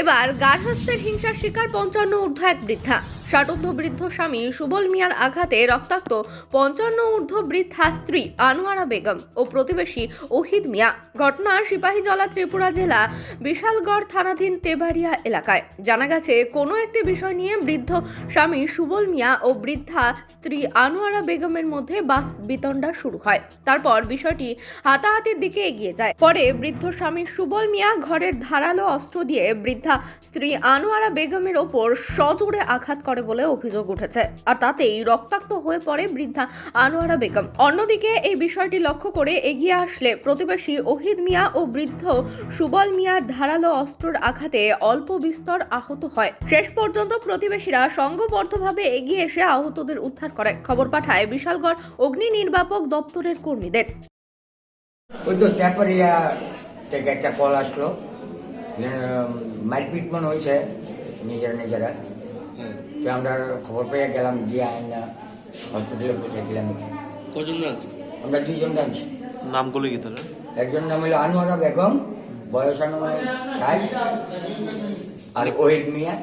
এবার গার্হস্থ্যের হিংসার শিকার পঞ্চান্ন ঊর্ধ্ব এক বৃদ্ধা। ষাটোর্ধ বৃদ্ধ স্বামী সুবল মিয়ার আঘাতে রক্তাক্ত পঞ্চান্ন ঊর্ধ্ব বৃদ্ধা স্ত্রী আনোয়ারা বেগম ও প্রতিবেশী ওহিদ মিয়া। ঘটনা সিপাহীজলা ত্রিপুরা জেলা বিশালগড় থানাধীন তেবাড়িয়া এলাকায়। জানা গেছে, কোনো একটি বিষয় নিয়ে বৃদ্ধ স্বামী সুবল মিয়া ও বৃদ্ধা স্ত্রী আনোয়ারা বেগমের মধ্যে বাক বিতণ্ডা শুরু হয়। তারপর বিষয়টি হাতাহাতির দিকে এগিয়ে যায়। পরে বৃদ্ধ স্বামী সুবল মিয়া ঘরের ধারালো অস্ত্র দিয়ে বৃদ্ধা স্ত্রী আনোয়ারা বেগমের ওপর সজোরে আঘাত করে বলে অভিযোগ উঠেছে। আর তাতেই রক্তাক্ত হয়ে পড়ে বৃদ্ধা আনোয়ারা বেগম। অন্যদিকে এই বিষয়টি লক্ষ্য করে এগিয়ে আসলে প্রতিবেশী ওহিদ মিয়া ও বৃদ্ধ সুবল মিয়ার ধারালো অস্ত্রের আঘাতে অল্প বিস্তর আহত হয়। শেষ পর্যন্ত প্রতিবেশীরা সংঘবদ্ধভাবে এগিয়ে এসে আহতদের উদ্ধার করে। খবর পাঠায় বিশালগড় অগ্নি নির্বাপক দপ্তরের কর্মীদের। ওই তো তারপরে ইয়া থেকে একটা কল আসলো। মারপিট মনে হয়েছে নিজেরা নিজেরা। আমরা খবর পেয়ে গেলাম গিয়ে আইনা হসপিটালে পৌঁছে দিলাম। কজন আছে আমরা দুইজন আনছি নামগুলো কি তাহলে? একজন নাম হলো আনোয়ারা বেগম বয়স অনুমান ষাট। আর ওহিদ মিয়া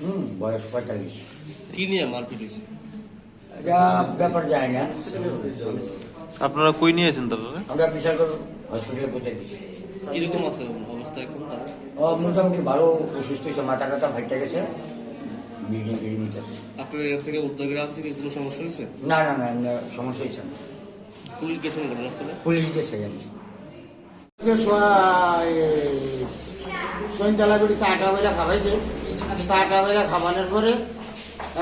হুম বয়স পঁয়তাল্লিশ। কি নিয়ে মারপিট হয়েছে? এটা ব্যাপার যায় না। আপনারা কই নিয়েছেন তাহলে? আমরা বিশালগড় হসপিটালে পৌঁছে দিচ্ছি কীরকম আছে অবস্থা এখন ও মোটামুটি ভালো অসুস্থ হয়েছে মাথা টাথা ফাইটে গেছে। বিল্ডিং আপনার এর থেকে উদ্যোগের থেকে কোনো সমস্যা হয়েছে? না না না এমনি সমস্যা হয়েছে না। পুলিশ গেছেন ঘটনাস্থলে পুলিশ গেছে জানি সন্ধ্যাবেলা করে চাটা বেলা খাওয়াইছে। চাটা বেলা খাওয়ানোর পরে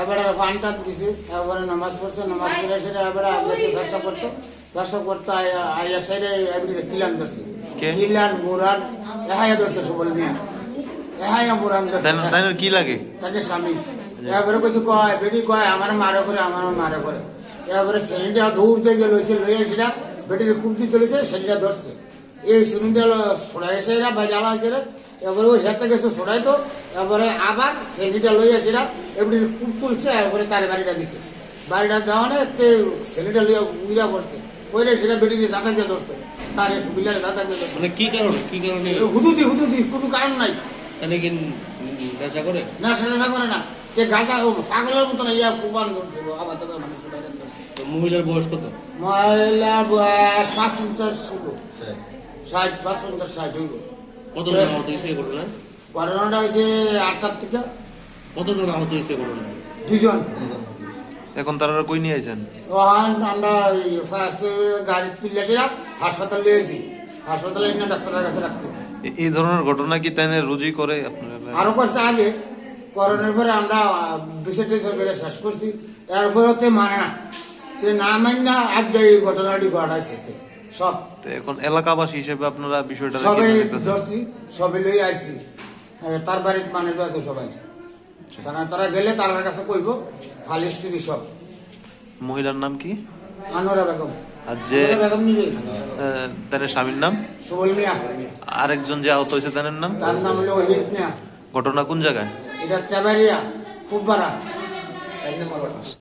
এবারে পানটা দিছে এবারে নামাজ পড়ছে নামাজ পড়ে সেটা এবারে গেছে ব্যবসা করতো। ব্যবসা করতো আয়া- আইয়া সাইডে এবারে কিলান ধরছে। কে? কিলান মুরান এহাইয়া ধরছে সবল মিয়া। এহাইয়া মুরান ধরছে। কি লাগে? তাকে স্বামী। এবারে কইছে কয় বেটি কয় আমার মারে করে আমার মারে করে। এবারে শ্রেণীটা দৌড় থেকে লইছে লইয়া সেটা বেটির কুপতি তুলেছে শ্রেণীটা ধরছে। এই শ্রেণীটা সরাই এরা বাজালা আছে রে এবারে ওই হেতে গেছে সরাই তো এবারে আবার শ্রেণীটা লইয়া সেটা এবারে কুপ তুলছে এবারে তার বাড়িটা দিছে। বাড়িটা দেওয়া না শ্রেণীটা লইয়া উইরা বসছে। ওইটা সেটা বেটির জাতা দিয়ে ধরছে। তার বিলারে জাতা দিয়ে ধরছে। মানে কি কারণে? কি কারণে? হুদুদি হুদুদি কোনো কারণ নাই। তাহলে কি নেশা করে? না সেটা না করে না। গাঁজা পাগলের ইয়া মহিলার বয়স কত? মহিলা বয়স পাঁচ পঞ্চাশ ছিল। ষাট পাঁচ পঞ্চাশ ষাট হইল। কতজন আহত হয়েছে এই ঘটনাটা হয়েছে আটটার থেকে কতজন আহত হয়েছে এই দুজন এখন তারা কই আমরা ফার্স্ট গাড়ি হাসপাতাল নিয়েছি হাসপাতালে ডাক্তারের কাছে রাখছি। এই ধরনের ঘটনা কি তাই রুজি করে আপনারা? আরও কষ্ট আগে। করোনার পরে আমরা করে শেষ করছি। এরপরে তে মানে না। তে না মানি না আজ যে এই ঘটনাটি ঘটাইছে। সব। এখন এলাকাবাসী হিসেবে আপনারা বিষয়টা সবাই? ধরছি সবাই লই আইছি। তার বাড়ির মানুষ আছে সবাই। তারা তারা গেলে তার কাছে কইব ফালিশ সব। মহিলার নাম কি? আনোরা বেগম। আর যে তার স্বামীর নাম? সুবল মিয়া। আরেকজন যে আহত হয়েছে তার নাম? তার নাম হলো ওহিদ মিয়া। ঘটনা কোন জায়গায়? ಇದಕ್ಕೆ ತೆಬರಿಯ ಕುಬ್ಬರ ಸಣ್ಣ ಮಗಳು